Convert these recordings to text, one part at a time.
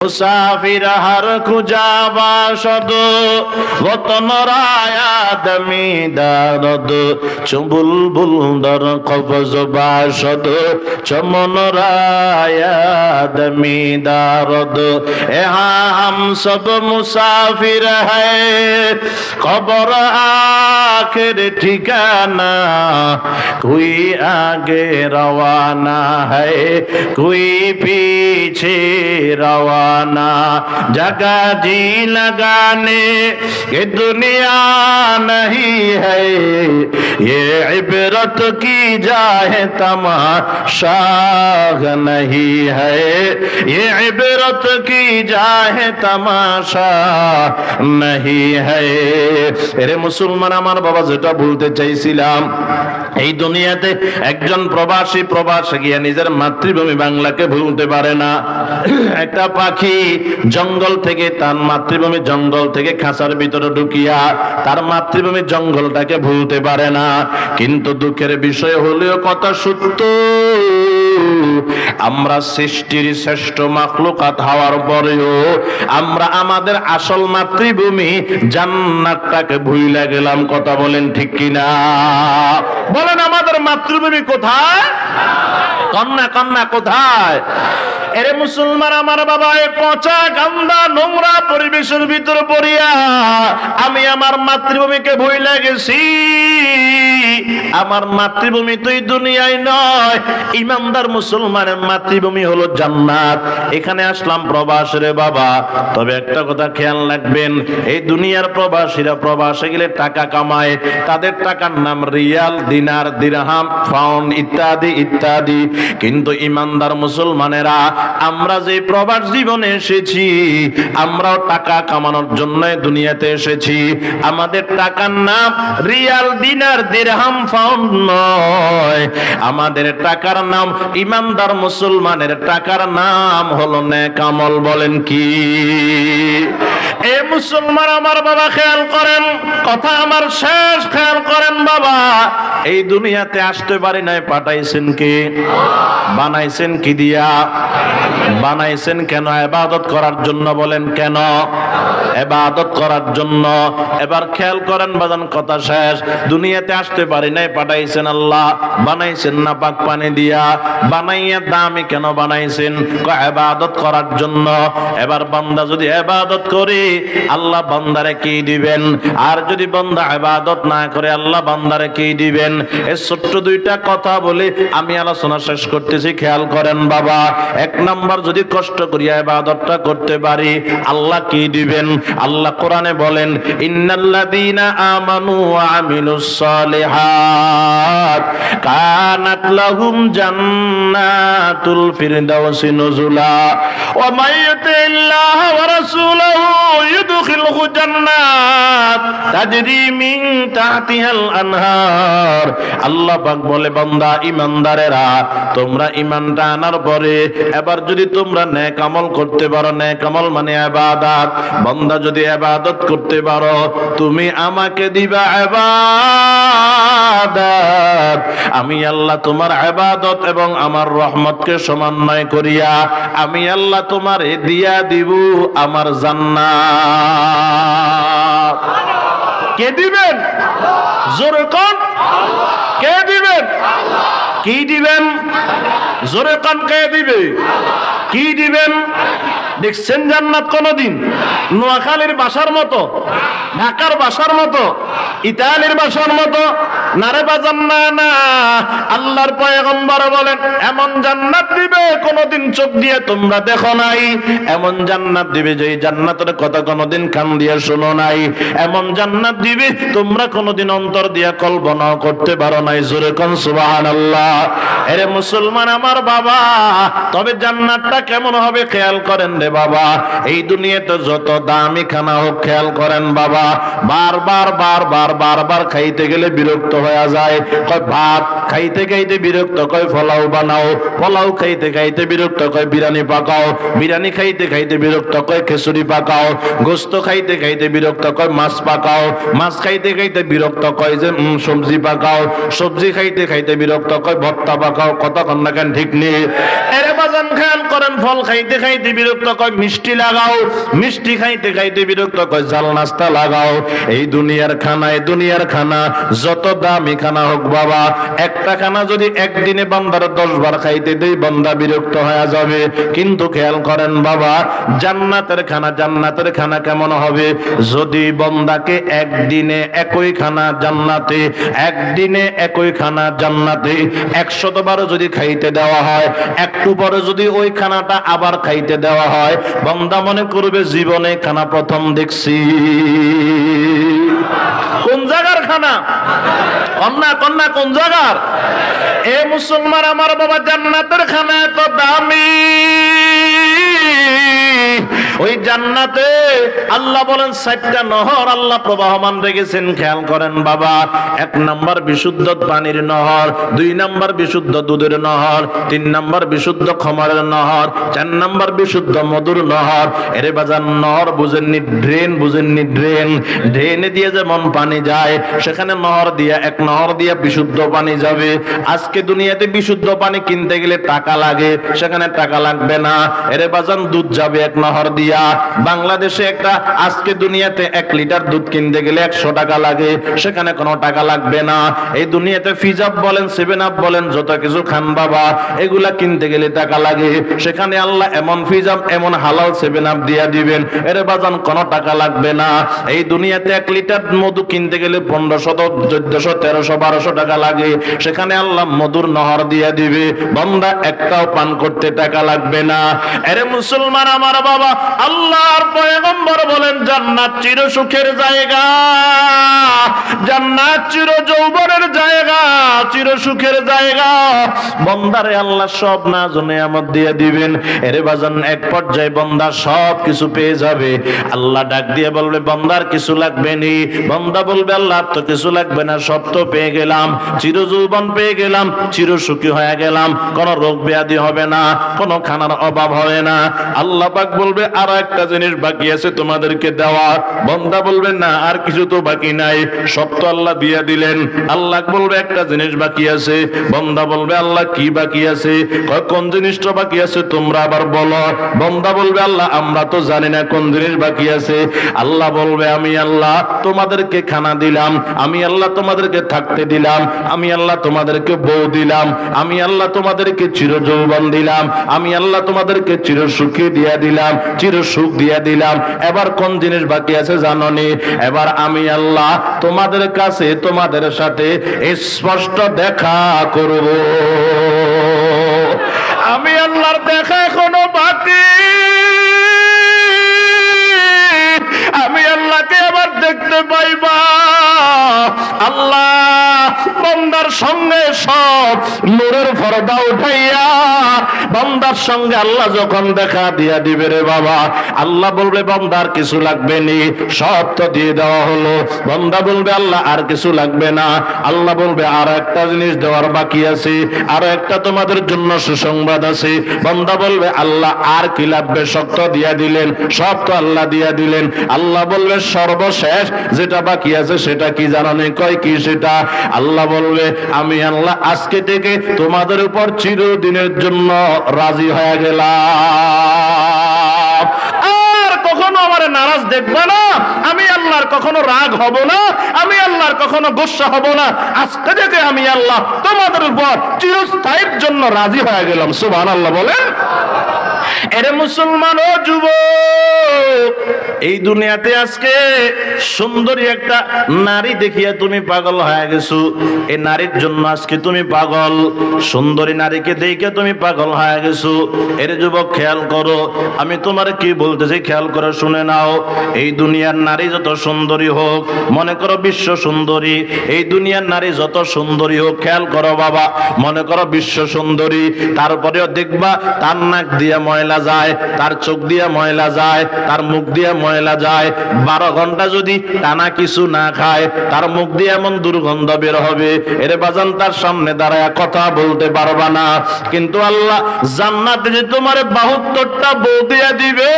মুসাফির হার খুঁজা বাসদ বতন রায়া দারদ চুবুল বুল কবজ বাসদ, চমন রায়া দারদ। এহা হাম সব মুসাফির খবর আ आखिर ठिकाना कोई आगे रवाना है कोई पीछे रवाना जगह जी लगाने ये दुनिया नहीं है ये इबरत की जाए तमाशा नहीं है ये इबरत की जाए तमाशा नहीं है এরে মুসলমান আমার বাবা যেটা বলতে চাইছিলাম। এই দুনিয়াতে একজন প্রবাসী প্রবাসে গিয়ে নিজের মাতৃভূমি বাংলাকে ভুলতে পারে না। একটা পাখি জঙ্গল থেকে তার মাতৃভূমি জঙ্গল থেকে খাঁচার ভিতরে ঢুকিয়া তার মাতৃভূমি জঙ্গলটাকে ভুলতে পারে না। কিন্তু দুঃখের বিষয় হলেও কথা সত্য। আমরা সৃষ্টির শ্রেষ্ঠ মাখলুকাত হওয়ার পরেও আমরা আমাদের আসল মাতৃভূমি জান্নাতটাকে ভুইলা গেলাম, কথা বলেন ঠিক কিনা? বলেন, আমাদের মাতৃভূমি কোথায়? কন্যা কন্যা কোথায়? এরে মুসলমান, আমার বাবা এ পচা গান্দা নোংরা পরিবেশের ভিতরে পড়িয়া আমি আমার মাতৃভূমিকে ভুইলা গেছি। আমার মাতৃভূমি তুই দুনিয়ায় নয়, ইমানদার মুসলমানের মাতৃভূমি হলো জান্নাত। এখানে আসলাম প্রবাস রে বাবা, তবে একটা কথা খেয়াল রাখবেন, এই দুনিয়ার প্রবাসীরা প্রবাসে গেলে টাকা কামায়, তাদের টাকার নাম রিয়াল, দিনার, দিরহাম ফাউন্ড ইত্যাদি ইত্যাদি। কিন্তু ইমানদার মুসলমানেরা আমরা যে প্রবাস জীবনে এসেছি, আমরাও টাকা কামানোর জন্য দুনিয়াতে এসেছি। আমাদের টাকার নাম রিয়াল দিনার দিরহাম ফাউন্ড নয়। আমাদের টাকার নাম ইমানদার মুসলমানের টাকার নাম হলো নেকামল বলেন কি? এ মুসলমান আমার বাবা খেয়াল করেন, কথা আমার শেষ, খেয়াল করেন বাবা। এই দুনিয়াতে আসতে পারি নাই, পাঠাইছেন কি? বানাইছেন কি দিয়া? বানাইছেন কেন? এবাদত করার জন্য বলেন কেন? এবাদত করার জন্য। এবার খেয়াল করেন বাজান, কথা শেষ। দুনিয়াতে আসতে পারি নাই, পাঠাইছেন আল্লাহ। বানাইছেন না পাক পানি দিয়া? বানাইয়া দামি কেন বানাইছেন? এবাদত করার জন্য। এবার বান্দা যদি এবাদত করে আল্লাহ বান্দারে কি দিবেন? আর যদি বান্দা এবাদত না করে, আল্লাহ বান্দারে কি দিবেন? এই ছোট্ট দুইটা কথা বলে আমি আলোচনা শেষ করতেছি, খেয়াল করেন বাবা। এক নাম্বার, যদি কষ্ট করিয়া ইবাদতটা করতে পারি, আল্লাহ কি দিবেন? আল্লাহ কোরআনে বলেন, ইন্নাল্লাযীনা আমানু ওয়া আমিলুস সালিহাত কানাত লাহুম জান্নাতুল ফিরদাউসি নুজুলা। ওয়া মাইয়াতিল্লাহ ওয়া রাসূলুহু ইউদখিলহু জান্নাত তাজরি মিন তাহতিহাল আনহার আল্লাহ পাক বলে, বান্দা ইমানদারেরা তোমরা ইমানটা আনার পরে এবার যদি তোমরা আমল করতে পারো আমল মানে ইবাদত বান্দা যদি ইবাদত করতে পারো, তুমি আমাকে দিবা ইবাদত আমি আল্লাহ তোমার ইবাদত এবং আমার রহমতকে সমন্বয় করিয়া, আমি আল্লাহ তোমার দিয়া দিব আমার জান্নাত। কে দিবেন? জোরে কন। কে দিবেন? কি দিবেন? জোরে কন কে দিবে? কি দিবেন? দেখছেন জান্নাত কোনদিন? নোয়াখালীর বাসার মতো, ঢাকার বাসার মতো, ইতালির বাসার মতো। নারে বাজান, না না। আল্লাহর পয়গম্বর বলেন, এমন জান্নাত দিবে কোনদিন চোখ দিয়ে তোমরা দেখো নাই। এমন জান্নাত দিবে যে জান্নাতের কথা কোনদিন কান দিয়ে শোনো নাই। এমন জান্নাত দিবে তোমরা কোনদিন অন্তর দিয়ে কল্পনাও করতে পারো নাই। জোরে কোন সুবহানাল্লাহ। এরে মুসলমান আমার বাবা, তবে জান্নাতটা কেমন হবে খেয়াল করেন রে বাবা, এই দুনিয়াতে যত দামি খানা হোক খেয়াল করেন বাবা, বারবার বারবার বারবার খাইতে গেলে বিরক্ত হয়ে যায়। কয় ভাত খাইতে খাইতে বিরক্ত, কয় পোলাও বানাও, পোলাও খাইতে খাইতে বিরক্ত, কয় বিরিয়ানি পাকাও, বিরিয়ানি খাইতে খাইতে বিরক্ত, কয় খিচুড়ি পাকাও, গোস্ত খাইতে খাইতে বিরক্ত, কয় মাছ পাকাও, মাছ খাইতে খাইতে বিরক্ত, কয় যে সবজি পাকাও, সবজি খাইতে খাইতে বিরক্ত, কয় ভর্তা পাকাও, কথা কন্যা কেন ঠিক নেই? এরে বাজান খান করেন ফল, খাইতে খাইতে বিরক্ত কয়, মিষ্টি লাগাও। মিষ্টি খাইতে খাইতে বিরক্ত কয়, জাল নাস্তা লাগাও। এই দুনিয়ার খানা, এই দুনিয়ার খানা, যত দামি খানা হোক বাবা, একটা খানা যদি একদিনে বান্দার দশ বার খাইতে দেই, বান্দা বিরক্ত হয়ে যাবে। কিন্তু খেয়াল করেন বাবা, জান্নাতের খানা জান্নাতের খানা কেমন হবে? যদি বন্দাকে একদিনে একই খানা জান্নাতে, একদিনে একই খানা জান্নাতে একশত বারো যদি খাইতে দেওয়া হয়, একটু পরে যদি ওই খানাটা আবার খাইতে দেওয়া হয় বন্দা মনে করবে জীবনে খানা প্রথম দেখছি। কোন জায়গার খানা? কন্যা কন্যা, কোন জায়গার? এ মুসলমান আমার বাবা জান্নাতের খানা এত দামি। ওই জান্নাতে আল্লাহ বলেন, সাতটা নহর আল্লাহ প্রবাহমান রেখেছেন। খেয়াল করেন বাবা, এক নাম্বার বিশুদ্ধ পানির নহর, দুই নাম্বার বিশুদ্ধ দুধের নহর, তিন নাম্বার বিশুদ্ধ খমরের নহর, চার নাম্বার বিশুদ্ধ মধুর নহর। এরে বাজার নহর বুঝেননি, ড্রেন বুঝেননি, ড্রেন। ড্রেনে দিয়ে যেমন পানি যায়, সেখানে নহর দিয়া, এক নহর দিয়া বিশুদ্ধ পানি যাবে। আজকে দুনিয়াতে বিশুদ্ধ পানি কিনতে গেলে টাকা লাগে, সেখানে টাকা লাগবে না। এরে বাজান, দুধ যাবে এক নহর। দিয়া বাংলাদেশে একটা আজকে দুনিয়াতে এক লিটার দুধ কিনতে গেলে একশো টাকা লাগে, সেখানে কোনো টাকা লাগবে না। এই দুনিয়াতে ফিজাব বলেন সেভেন আপ বলেন, যত কিছু খান বাবা, এগুলা কিনতে গেলে টাকা লাগে। সেখানে আল্লাহ এমন ফিজাব, এমন হালাল সেভেন আপ দিয়া দিবেন, এরে বাজান কোনো টাকা লাগবে না। এই দুনিয়াতে এক লিটার মধু কিনতে গেলে পনেরোশো, চোদ্দশো, তেরোশো, বারোশো টাকা লাগে। সেখানে আল্লাহ মধুর নহর দিয়া দিবে, বন্দা একটাও পান করতে টাকা লাগবে না। এরে মুসলমান আমার বাবা আল্লাহর পয়গম্বর বলেন, জান্নাত চির সুখের জায়গা, জান্নাত চির যৌবনের জায়গা, চির সুখের জায়গা। বন্দারে আল্লাহ সব না জনে আমার দিয়ে দিবেন। এরে বাজান এক পর্যায়ে বন্দা সব কিছু পেয়ে যাবে। আল্লাহ ডাক দিয়ে বলবে, বন্দার কিছু লাগবে নি। বন্দা বলবে আল্লাহ তো কিছু লাগবে না, সব তো পেয়ে গেলাম। চির যৌবন পেয়ে গেলাম, চির সুখী হয়ে গেলাম। কোনো রোগ ব্যাধি হবে না, কোনো খানার অভাব হবে না। আল্লাহ পাক বলবে আরও একটা জিনিস বাকি আছে তোমাদেরকে দেওয়া। বন্দা বলবে, না, আর কিছু তো বাকি নাই। সব তো আল্লাহ দিয়ে দিলেন। আল্লাহ বলবে, একটা জিনিস বাকি আছে। বন্দা বলবে, আল্লাহ কি বাকি আছে? কোন জিনিসটা বাকি আছে তোমরা আবার বলো। বন্দা বলবে, আল্লাহ, আমরা তো জানি না কোন জিনিস বাকি আছে। আল্লাহ বলবে, আমি আল্লাহ তোমাদেরকে খানা দিলাম। আমি আল্লাহ তোমাদেরকে থাকতে দিলাম। আমি আল্লাহ তোমাদেরকে বউ দিলাম। আমি আল্লাহ তোমাদেরকে চির যৌবন দিলাম। আমি আল্লাহ তোমাদেরকে চির সুখী দিয়া দিলাম। চির সুখ দিয়া দিলাম। এবার কোন জিনিস বাকি আছে জানো নি এবার আমি আল্লাহ তোমাদের কাছে, তোমাদের সাথে স্পষ্ট দেখা করব। আমি আল্লাহর দেখা এখনও বাকি। আমি আল্লাহকে আবার দেখতে পাইবা। আল্লাহ বন্দার সঙ্গে সব নূরের পর্দা উঠাইয়া বন্দার সঙ্গে আল্লাহ যখন দেখা দিয়া দিবে রে বাবা, আল্লাহ বলবে বন্দার কিছু লাগবে নি। সব তো দিয়ে দেওয়া হলো। বন্দা বলবে, আল্লাহ, আর কিছু লাগবে না। আল্লাহ বলবে, আর একটা জিনিস দেওয়ার বাকি আছে, আর একটা তোমাদের জন্য সুসংবাদ আছে। বন্দা বলবে, আল্লাহ, আর কি লাগবে? শক্ত দিয়া দিলেন, সব তো আল্লাহ দিয়া দিলেন। আল্লাহ বলবে, সর্বশেষ যেটা বাকি আছে সেটা কি জানো নেই? কয়, কি সেটা? আল্লাহ বলবে, আমি আল্লাহ আজকে থেকে তোমাদের উপর চিরদিনের জন্য রাজি হয়ে গেলাম। আর কখনো আমার নারাজ দেখবে না, আমি আল্লাহর কখনো রাগ হব না, আমি আল্লাহর কখনো গুসা হব না। আজকে থেকে আমি আল্লাহ তোমাদের উপর চিরস্থায়ীর জন্য রাজি হয়ে গেলাম। সুবহানাল্লাহ বলেন। এরে মুসলমান ও যুব এই দুনিয়াতে আজকে সুন্দরী একটা নারী দেখিয়া তুমি পাগল হয়ে গেছো। এই নারীর জন্য আজকে তুমি পাগল। সুন্দরী নারীকে দেখে তুমি পাগল হয়ে গেছো। এর যুবক, খেয়াল করো, আমি তোমার কি বলতেছি খেয়াল করে শুনে নাও। এই দুনিয়ার নারী যত সুন্দরী হোক, মনে করো বিশ্ব সুন্দরী। এই দুনিয়ার নারী যত সুন্দরী হোক, খেয়াল করো বাবা, মনে করো বিশ্ব সুন্দরী। তারপরেও দেখবা, তার নাক দিয়ে ময়লা যায়, তার চোখ দিয়ে ময়লা যায়, তার মুখ দিয়ে ময়লা ময়লা যায়, বারো ঘণ্টা যদি টানা কিছু না খায়, তার মুখ দিয়ে এমন দুর্গন্ধ বের হবে। এর বাজান, তার সামনে দাঁড়ায় কথা বলতে পারবা না। কিন্তু আল্লাহ জান্নাতে যে তোমার বাহাত্তরটা বউ দিবে,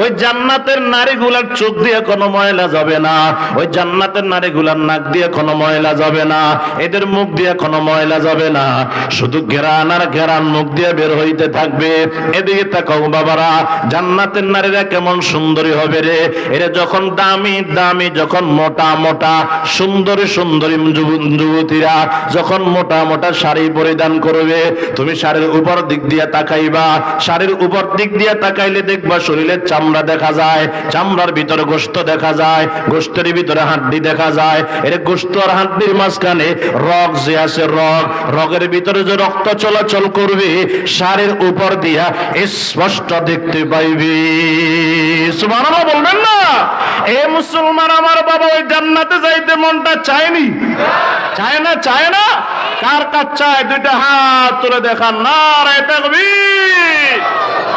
ওই জান্নাতের নারীগুলার চোখ দিয়ে কোনো ময়লা যাবে না। ওই জান্নাতের নারীগুলার নাক দিয়ে কোনো ময়লা যাবে না। এদের মুখ দিয়ে কোনো ময়লা যাবে না। শুধু ঘেরান আর ঘেরান মুখ দিয়ে বের হইতে থাকবে। এদিকে তাকাও বাবারা, জান্নাতের নারীরা কেমন সুন্দরী হবে রে? এরা যখন দামি দামি, যখন মোটা মোটা, সুন্দরী সুন্দরী যুবতীরা যখন মোটা মোটা শাড়ি পরিধান করবে, তুমি শাড়ির উপর দিক দিয়ে তাকাইবা। শাড়ির উপর দিক দিয়ে তাকাইলে দেখবা শরীরের চামড়া দেখা যায়, চামড়ার ভিতরে গোস্ত দেখা যায়, গোস্তের ভিতরে হাড্ডি দেখা যায়। এর গোস্ত আর হাড্ডির মাঝখানে রগ যে আছে রগ, রগের ভিতরে যে রক্ত চলাচল করবে, শাড়ির উপর দিয়া স্পষ্ট দেখতে পাইবি। সুবহানাল্লাহ বলবেন না? এ মুসলমান আমার বাবা ওই জান্নাতে যাইতে মনটা চায়নি। চায় না চায় না? কার কাজ চায়? দুইটা হাত তুলে দেখান। না রে তাকবীর।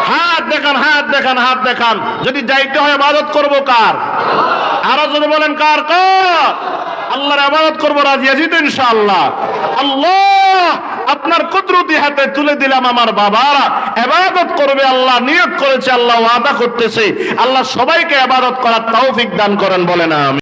হাত দেখান হাত দেখান হাত দেখান। যদি যাইতে হয় ইবাদত করব কার? আরও যদি বলেন, কার কার? আল্লাহর ইবাদত করব, রাজি আছি তো ইনশাআল্লাহ। আল্লাহ! আপনার কুদরতি হাতে তুলে দিলাম আমার বাবারা। এবাদত করবে আল্লাহ নিয়োগ করেছে আল্লাহ আদা করতেছে। আল্লাহ সবাইকে এবাদত করার তৌফিক দান করেন বলে আমি